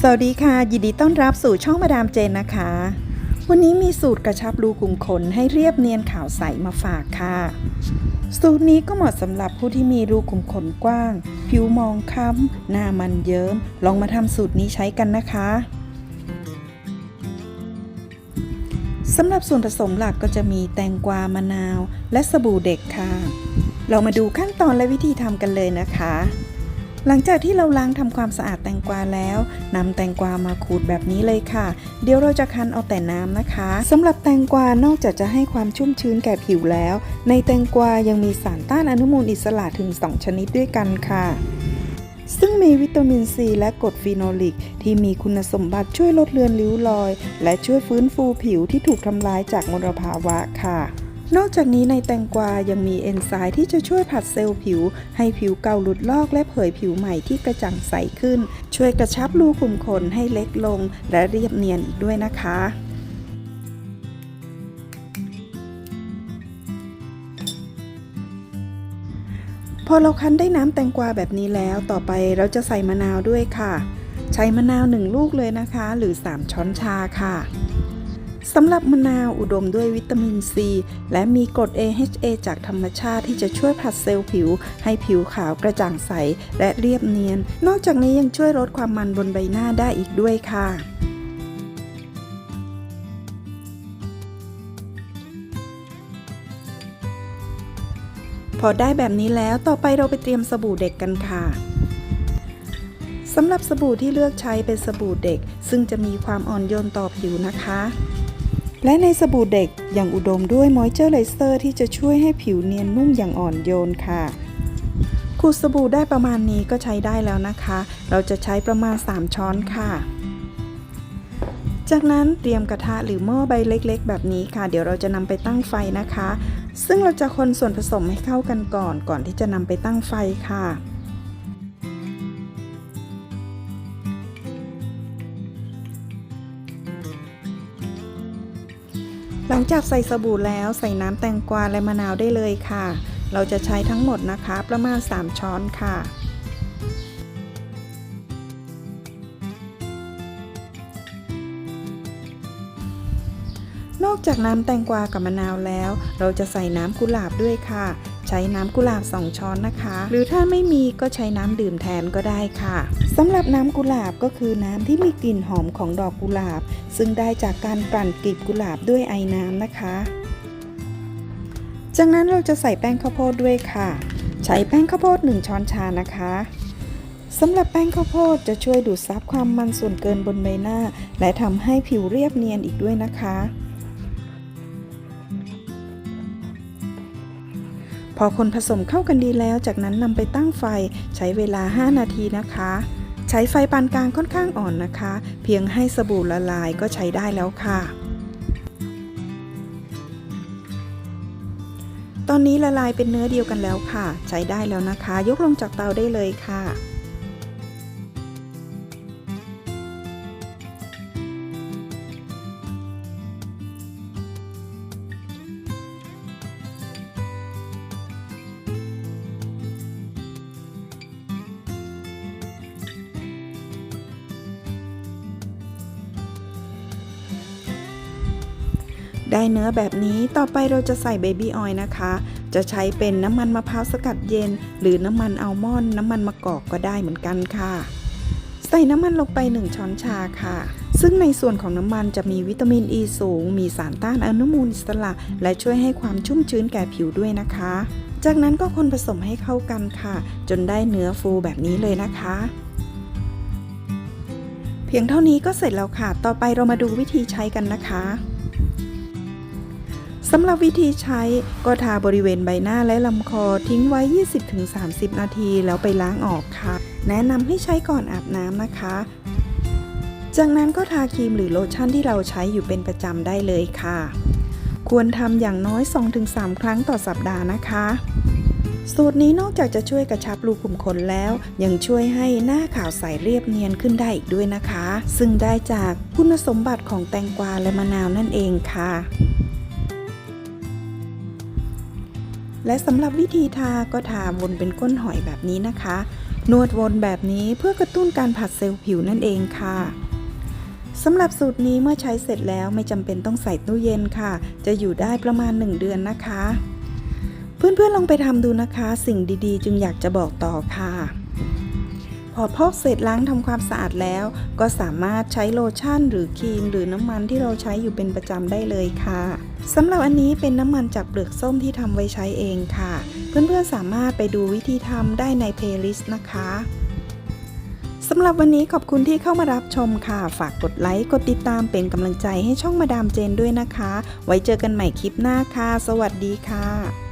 สวัสดีค่ะ ยินดีต้อนรับสู่ช่องมาดามเจนนะคะ วันนี้มีสูตรกระชับรูขุมขนให้เรียบเนียนขาวใสมาฝากค่ะ สูตรนี้ก็เหมาะสำหรับผู้ที่มีรูขุมขนกว้าง ผิวมองค้ำหน้ามันเยิ้ม ลองมาทำสูตรนี้ใช้กันนะคะสำหรับส่วนผสมหลักก็จะมีแตงกวามะนาว และสบู่เด็กค่ะ เรามาดูขั้นตอนและวิธีทำกันเลยนะคะ หลังจากที่เราล้างทำความสะอาดแตงกวาแล้วนำแตงกวามาขูดแบบนี้เลยค่ะ เดี๋ยวเราจะคั้นเอาแต่น้ำนะคะสำหรับแตงกวานอกจากจะให้ความชุ่มชื้นแก่ผิวแล้ว ในแตงกวายังมีสารต้านอนุมูลอิสระถึง 2 ชนิดด้วยกันค่ะ ซึ่งมีวิตามินซีและกรดฟีโนลิก ที่มีคุณสมบัติช่วยลดเลือนริ้วรอย และช่วยฟื้นฟูผิวที่ถูกทำลายจากมลภาวะค่ะ นอกจากนี้ในแตงกวายังมีเอนไซม์ที่จะช่วยผัดเซลล์ผิว ให้ผิวเก่าหลุดลอกและเผยผิวใหม่ที่กระจ่างใสขึ้น ช่วยกระชับรูขุมขนให้เล็กลง และเรียบเนียนอีกด้วยนะคะพอเราคั้นได้น้ำแตงกวาแบบนี้แล้วต่อไปเราจะใส่มะนาวด้วยค่ะ ใช้มะนาวหนึ่งลูกเลยนะคะ หรือ 3 ช้อนชาค่ะ สำหรับมะนาวอุดมด้วยวิตามินซี และมีกรด AHA จากธรรมชาติที่จะช่วยผัดเซลล์ผิว ให้ผิวขาวกระจ่างใส และเรียบเนียน นอกจากนี้ยังช่วยลดความมันบนใบหน้าได้อีกด้วยค่ะพอได้แบบนี้แล้วต่อไปเราไปเตรียมสบู่เด็กกันค่ะสำหรับสบู่ที่เลือกใช้เป็นสบู่เด็ก ซึ่งจะมีความอ่อนโยนต่อผิวนะคะ และในสบู่เด็กยังอุดมด้วยมอยเจอร์ไรเซอร์ที่จะช่วยให้ผิวเนียนนุ่มอย่างอ่อนโยนค่ะขูดสบู่ได้ประมาณนี้ก็ใช้ได้แล้วนะคะ เราจะใช้ประมาณ 3 ช้อนค่ะ จากนั้นเตรียมกระทะหรือหม้อใบเล็กๆ แบบนี้ค่ะ เดี๋ยวเราจะนำไปตั้งไฟนะคะ ซึ่งเราจะคนส่วนผสมให้เข้ากันก่อนก่อนที่จะนำไปตั้งไฟค่ะ หลังจากใส่สบู่แล้วใส่น้ำแตงกวาและมะนาวได้เลยค่ะ เราจะใช้ทั้งหมดนะคะประมาณ 3 ช้อนค่ะ นอกจากน้ำแตงกวากับมะนาวแล้ว เราจะใส่น้ำกุหลาบด้วยค่ะ ช้น้ำกุหลาบ 2 ช้อนนะคะ หรือถ้าไม่มีก็ใช้น้ำดื่มแทนก็ได้ค่ะสำหรับน้ำกุหลาบก็คือน้ำที่มีกลิ่นหอมของดอกกุหลาบ ซึ่งได้จากการกลั่นกลีบกุหลาบด้วยไอน้ำนะคะ จากนั้นเราจะใส่แป้งข้าวโพดด้วยค่ะ ใช้แป้งข้าวโพด 1 ช้อนชานะคะสำหรับแป้งข้าวโพดจะช่วยดูดซับความมันส่วนเกินบนใบหน้า และทำให้ผิวเรียบเนียนอีกด้วยนะคะ อคนผสมเข้ากันดีแล้ว จากนั้นนำไปตั้งไฟใช้เวลา 5 นาทีนะคะ ใช้ไฟปานกลางค่อนข้างอ่อนนะคะ เพียงให้สบู่ละลายก็ใช้ได้แล้วค่ะ ตอนนี้ละลายเป็นเนื้อเดียวกันแล้วค่ะ ใช้ได้แล้วนะคะ ยกลงจากเตาได้เลยค่ะ ได้เนื้อแบบนี้ต่อไปเราจะใส่เบบี้ออยล์นะคะ จะใช้เป็นน้ำมันมะพร้าวสกัดเย็น หรือน้ำมันอัลมอนด์น้ำมันมะกอกก็ได้เหมือนกันค่ะ ใส่น้ำมันลงไป 1 ช้อนชาค่ะ ซึ่งในส่วนของน้ำมันจะมีวิตามินอ e ีสูง มีสารต้านอนุมูลอิสระ และช่วยให้ความชุ่มชื้นแก่ผิวด้วยนะคะ จากนั้นก็คนผสมให้เข้ากันค่ะ จนได้เนื้อฟูแบบนี้เลยนะคะเพียงเท่านี้ก็เสร็จแล้วค่ะ ต่อไปเรามาดูวิธีใช้กันนะคะ สำหรับวิธีใช้ก็ทาบริเวณใบหน้าและลำคอทิ้งไว้ 20-30 นาทีแล้วไปล้างออกค่ะ แนะนำให้ใช้ก่อนอาบน้ำนะคะ จากนั้นก็ทาครีมหรือโลชั่นที่เราใช้อยู่เป็นประจำได้เลยค่ะ ควรทำอย่างน้อย 2-3 ครั้งต่อสัปดาห์นะคะ สูตรนี้นอกจากจะช่วยกระชับรูขุมขนแล้ว ยังช่วยให้หน้าขาวใสเรียบเนียนขึ้นได้อีกด้วยนะคะ ซึ่งได้จากคุณสมบัติของแตงกวาและมะนาวนั่นเองค่ะ และสำหรับวิธีทาก็ทาวนเป็นก้นหอยแบบนี้นะคะ นวดวนแบบนี้เพื่อกระตุ้นการผัดเซลล์ผิวนั่นเองค่ะสำหรับสูตรนี้เมื่อใช้เสร็จแล้วไม่จำเป็นต้องใส่ตู้เย็นค่ะ จะอยู่ได้ประมาณ 1 เดือนนะคะ เพื่อนๆลองไปทำดูนะคะ สิ่งดีๆ จึงอยากจะบอกต่อค่ะ พอพอกเสร็จล้างทำความสะอาดแล้ว ก็สามารถใช้โลชั่น หรือครีม หรือน้ำมันที่เราใช้อยู่เป็นประจำได้เลยค่ะสำหรับอันนี้เป็นน้ำมันจากเปลือกส้มที่ทำไว้ใช้เองค่ะ เพื่อนๆสามารถไปดูวิธีทำได้ในเพลย์ลิสต์นะคะสำหรับวันนี้ขอบคุณที่เข้ามารับชมค่ะ ฝากกดไลค์ กดติดตามเป็นกำลังใจให้ช่องมาดามเจนด้วยนะคะ ไว้เจอกันใหม่คลิปหน้าค่ะ สวัสดีค่ะ